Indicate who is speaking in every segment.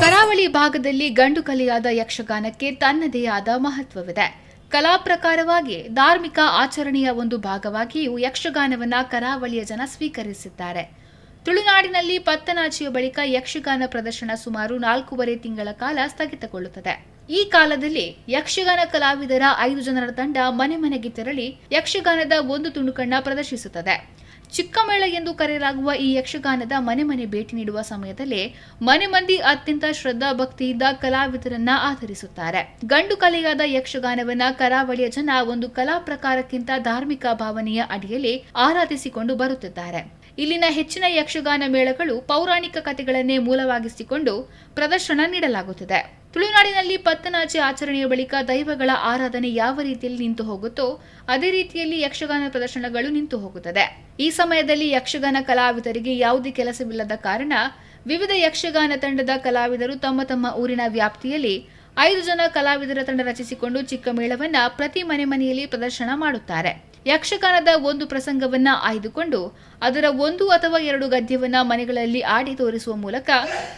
Speaker 1: ಕರಾವಳಿ ಭಾಗದಲ್ಲಿ ಗಂಡು ಕಲೆಯಾದ ಯಕ್ಷಗಾನಕ್ಕೆ ತನ್ನದೇ ಆದ ಮಹತ್ವವಿದೆ. ಕಲಾ ಪ್ರಕಾರವಾಗಿ ಧಾರ್ಮಿಕ ಆಚರಣೆಯ ಒಂದು ಭಾಗವಾಗಿಯೂ ಯಕ್ಷಗಾನವನ್ನು ಕರಾವಳಿಯ ಜನ ಸ್ವೀಕರಿಸಿದ್ದಾರೆ. ತುಳುನಾಡಿನಲ್ಲಿ ಪತ್ತನಾಚಿಯ ಬಳಿಕ ಯಕ್ಷಗಾನ ಪ್ರದರ್ಶನ ಸುಮಾರು ನಾಲ್ಕೂವರೆ ತಿಂಗಳ ಕಾಲ ಸ್ಥಗಿತಗೊಳ್ಳುತ್ತದೆ. ಈ ಕಾಲದಲ್ಲಿ ಯಕ್ಷಗಾನ ಕಲಾವಿದರ ಐದು ಜನರ ತಂಡ ಮನೆ ಮನೆಗೆ ತೆರಳಿ ಯಕ್ಷಗಾನದ ಒಂದು ತುಣುಕನ್ನ ಪ್ರದರ್ಶಿಸುತ್ತದೆ. ಚಿಕ್ಕಮೇಳ ಎಂದು ಕರೆಯಲಾಗುವ ಈ ಯಕ್ಷಗಾನದ ಮನೆ ಮನೆ ಭೇಟಿ ನೀಡುವ ಸಮಯದಲ್ಲಿ ಮನೆ ಮಂದಿ ಅತ್ಯಂತ ಶ್ರದ್ಧಾ ಭಕ್ತಿಯಿಂದ ಕಲಾವಿದರನ್ನ ಆಧರಿಸುತ್ತಾರೆ. ಗಂಡು ಕಲೆಯಾದ ಯಕ್ಷಗಾನವನ್ನ ಕರಾವಳಿಯ ಜನ ಒಂದು ಕಲಾ ಪ್ರಕಾರಕ್ಕಿಂತ ಧಾರ್ಮಿಕ ಭಾವನೆಯ ಅಡಿಯಲ್ಲಿ ಆರಾಧಿಸಿಕೊಂಡು ಬರುತ್ತಿದ್ದಾರೆ. ಇಲ್ಲಿನ ಹೆಚ್ಚಿನ ಯಕ್ಷಗಾನ ಮೇಳಗಳು ಪೌರಾಣಿಕ ಕಥೆಗಳನ್ನೇ ಮೂಲವಾಗಿಸಿಕೊಂಡು ಪ್ರದರ್ಶನ ನೀಡಲಾಗುತ್ತದೆ. ತುಳುನಾಡಿನಲ್ಲಿ ಪತ್ತನಾಚೆ ಆಚರಣೆಯ ಬಳಿಕ ದೈವಗಳ ಆರಾಧನೆ ಯಾವ ರೀತಿಯಲ್ಲಿ ನಿಂತು ಹೋಗುತ್ತೋ ಅದೇ ರೀತಿಯಲ್ಲಿ ಯಕ್ಷಗಾನ ಪ್ರದರ್ಶನಗಳು ನಿಂತು ಹೋಗುತ್ತದೆ. ಈ ಸಮಯದಲ್ಲಿ ಯಕ್ಷಗಾನ ಕಲಾವಿದರಿಗೆ ಯಾವುದೇ ಕೆಲಸವಿಲ್ಲದ ಕಾರಣ ವಿವಿಧ ಯಕ್ಷಗಾನ ತಂಡದ ಕಲಾವಿದರು ತಮ್ಮ ತಮ್ಮ ಊರಿನ ವ್ಯಾಪ್ತಿಯಲ್ಲಿ ಐದು ಜನ ಕಲಾವಿದರ ತಂಡ ರಚಿಸಿಕೊಂಡು ಚಿಕ್ಕ ಮೇಳವನ್ನ ಪ್ರತಿ ಮನೆ ಮನೆಯಲ್ಲಿ ಪ್ರದರ್ಶನ ಮಾಡುತ್ತಾರೆ. ಯಕ್ಷಗಾನದ ಒಂದು ಪ್ರಸಂಗವನ್ನ ಆಯ್ದುಕೊಂಡು ಅದರ ಒಂದು ಅಥವಾ ಎರಡು ಗದ್ಯವನ್ನ ಮನೆಗಳಲ್ಲಿ ಆಡಿ ತೋರಿಸುವ ಮೂಲಕ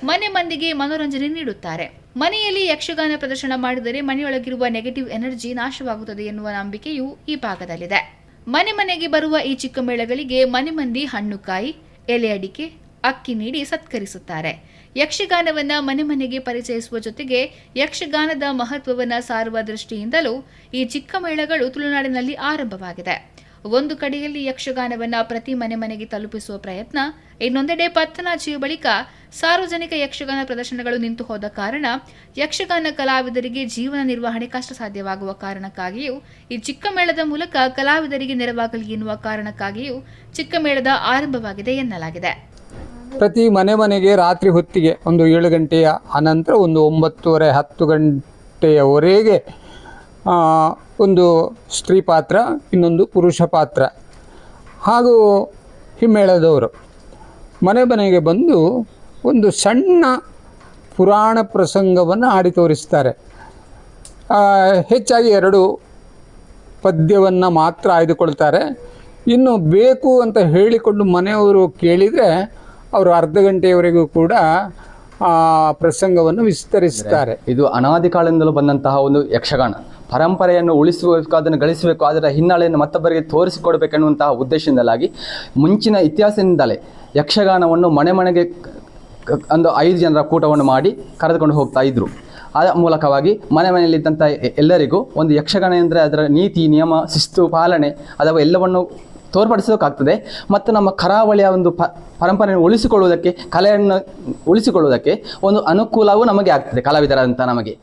Speaker 1: ಮನೆ ಮಂದಿಗೆ ಮನೋರಂಜನೆ ನೀಡುತ್ತಾರೆ. ಮನೆಯಲ್ಲಿ ಯಕ್ಷಗಾನ ಪ್ರದರ್ಶನ ಮಾಡಿದರೆ ಮನೆಯೊಳಗಿರುವ ನೆಗೆಟಿವ್ ಎನರ್ಜಿ ನಾಶವಾಗುತ್ತದೆ ಎನ್ನುವ ನಂಬಿಕೆಯು ಈ ಭಾಗದಲ್ಲಿದೆ. ಮನೆ ಮನೆಗೆ ಬರುವ ಈ ಚಿಕ್ಕ ಮೇಳಗಳಿಗೆ ಮನೆ ಮಂದಿ ಹಣ್ಣುಕಾಯಿ ಎಲೆ ಅಡಿಕೆ, ಅಕ್ಕಿ ನೀಡಿ ಸತ್ಕರಿಸುತ್ತಾರೆ. ಯಕ್ಷಗಾನವನ್ನ ಮನೆ ಮನೆಗೆ ಪರಿಚಯಿಸುವ ಜೊತೆಗೆ ಯಕ್ಷಗಾನದ ಮಹತ್ವವನ್ನ ಸಾರುವ ದೃಷ್ಟಿಯಿಂದಲೂ ಈ ಚಿಕ್ಕ ಮೇಳಗಳು ತುಳುನಾಡಿನಲ್ಲಿ ಆರಂಭವಾಗಿದೆ. ಒಂದು ಕಡೆಯಲ್ಲಿ ಯಕ್ಷಗಾನವನ್ನ ಪ್ರತಿ ಮನೆ ಮನೆಗೆ ತಲುಪಿಸುವ ಪ್ರಯತ್ನ, ಇನ್ನೊಂದೆಡೆ ಪತ್ತನಾಚಿಯ ಬಳಿಕ ಸಾರ್ವಜನಿಕ ಯಕ್ಷಗಾನ ಪ್ರದರ್ಶನಗಳು ನಿಂತು ಹೋದ ಕಾರಣ ಯಕ್ಷಗಾನ ಕಲಾವಿದರಿಗೆ ಜೀವನ ನಿರ್ವಹಣೆ ಕಷ್ಟ ಸಾಧ್ಯವಾಗುವ ಕಾರಣಕ್ಕಾಗಿಯೂ, ಈ ಚಿಕ್ಕ ಮೇಳದ ಮೂಲಕ ಕಲಾವಿದರಿಗೆ ನೆರವಾಗಲಿ ಎನ್ನುವ ಕಾರಣಕ್ಕಾಗಿಯೂ ಚಿಕ್ಕ ಮೇಳದ ಆರಂಭವಾಗಿದೆ ಎನ್ನಲಾಗಿದೆ.
Speaker 2: ಪ್ರತಿ ಮನೆ ಮನೆಗೆ ರಾತ್ರಿ ಹೊತ್ತಿಗೆ ಒಂದು ಏಳು ಗಂಟೆಯ ಅನಂತರ ಒಂದು ಒಂಬತ್ತುವರೆ, ಹತ್ತು ಗಂಟೆಯವರೆಗೆ ಒಂದು ಸ್ತ್ರೀ ಪಾತ್ರ, ಇನ್ನೊಂದು ಪುರುಷ ಪಾತ್ರ ಹಾಗೂ ಹಿಮ್ಮೇಳದವರು. ಮನೆ ಮನೆಗೆ ಬಂದು ಒಂದು ಸಣ್ಣ ಪುರಾಣ ಪ್ರಸಂಗವನ್ನು ಆಡಿ ತೋರಿಸ್ತಾರೆ. ಹೆಚ್ಚಾಗಿ ಎರಡು ಪದ್ಯವನ್ನು ಮಾತ್ರ ಆಯ್ದುಕೊಳ್ತಾರೆ. ಇನ್ನು ಬೇಕು ಅಂತ ಹೇಳಿಕೊಂಡು ಮನೆಯವರು ಕೇಳಿದರೆ ಅವರು ಅರ್ಧ ಗಂಟೆಯವರೆಗೂ ಕೂಡ ಆ ಪ್ರಸಂಗವನ್ನು ವಿಸ್ತರಿಸುತ್ತಾರೆ
Speaker 3: ಇದು ಅನಾದಿ ಕಾಲದಿಂದಲೂ ಬಂದಂತಹ ಒಂದು ಯಕ್ಷಗಾನ. ಪರಂಪರೆಯನ್ನು ಉಳಿಸಬೇಕು, ಅದನ್ನು ಗಳಿಸಬೇಕು, ಅದರ ಹಿನ್ನೆಲೆಯನ್ನು ಮತ್ತೊಬ್ಬರಿಗೆ ತೋರಿಸಿಕೊಡಬೇಕೆನ್ನುವಂತಹ ಉದ್ದೇಶದಿಂದಲಾಗಿ ಮುಂಚಿನ ಇತಿಹಾಸದಿಂದಲೇ ಯಕ್ಷಗಾನವನ್ನು ಮನೆ ಮನೆಗೆ ಒಂದು ಐದು ಜನರ ಕೂಟವನ್ನು ಮಾಡಿ ಕರೆದುಕೊಂಡು ಹೋಗ್ತಾ ಇದ್ರು. ಅದ ಮೂಲಕವಾಗಿ ಮನೆ ಮನೆಯಲ್ಲಿದ್ದಂಥ ಎಲ್ಲರಿಗೂ ಒಂದು ಯಕ್ಷಗಾನ ಅಂದರೆ ಅದರ ನೀತಿ, ನಿಯಮ, ಶಿಸ್ತು, ಪಾಲನೆ, ಅಥವಾ ಎಲ್ಲವನ್ನು ತೋರ್ಪಡಿಸೋಕ್ಕಾಗ್ತದೆ ಮತ್ತು ನಮ್ಮ ಕರಾವಳಿಯ ಒಂದು ಪ, ಪರಂಪರೆಯನ್ನು ಉಳಿಸಿಕೊಳ್ಳುವುದಕ್ಕೆ, ಕಲೆಯನ್ನು ಉಳಿಸಿಕೊಳ್ಳುವುದಕ್ಕೆ ಒಂದು ಅನುಕೂಲವೂ ನಮಗೆ ಆಗ್ತದೆ ಕಲಾವಿದರಾದಂಥ ನಮಗೆ.